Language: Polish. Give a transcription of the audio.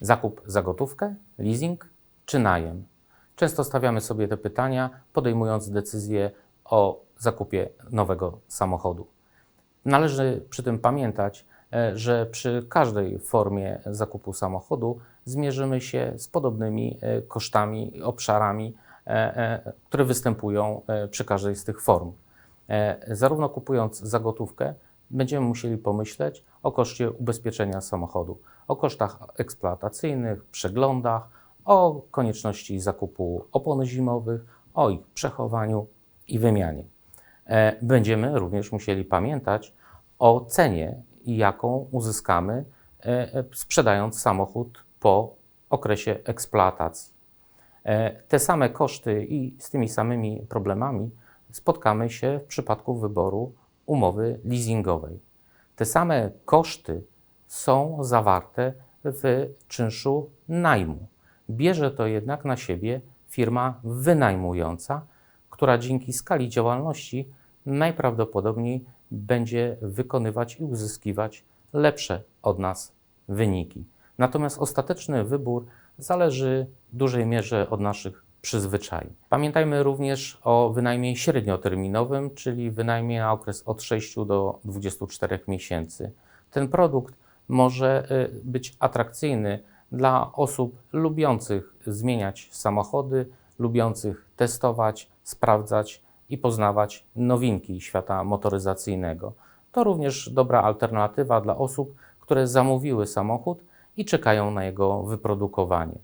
Zakup za gotówkę, leasing czy najem? Często stawiamy sobie te pytania, podejmując decyzję o zakupie nowego samochodu. Należy przy tym pamiętać, e, że przy każdej formie zakupu samochodu zmierzymy się z podobnymi e, kosztami, obszarami, e, które występują przy każdej z tych form. Zarówno kupując za gotówkę, będziemy musieli pomyśleć o koszcie ubezpieczenia samochodu, o kosztach eksploatacyjnych, przeglądach, o konieczności zakupu opon zimowych, o ich przechowaniu i wymianie. E, Będziemy również musieli pamiętać o cenie, jaką uzyskamy e, e, sprzedając samochód po okresie eksploatacji. Te same koszty i z tymi samymi problemami spotkamy się w przypadku wyboru umowy leasingowej. Te same koszty są zawarte w czynszu najmu. Bierze to jednak na siebie firma wynajmująca, która dzięki skali działalności najprawdopodobniej będzie wykonywać i uzyskiwać lepsze od nas wyniki. Natomiast ostateczny wybór zależy w dużej mierze od naszych przyzwyczajeń. Pamiętajmy również o wynajmie średnioterminowym, czyli wynajmie na okres od 6 do 24 miesięcy. Ten produkt może y, być atrakcyjny dla osób lubiących zmieniać samochody, lubiących testować, sprawdzać i poznawać nowinki świata motoryzacyjnego. To również dobra alternatywa dla osób, które zamówiły samochód i czekają na jego wyprodukowanie.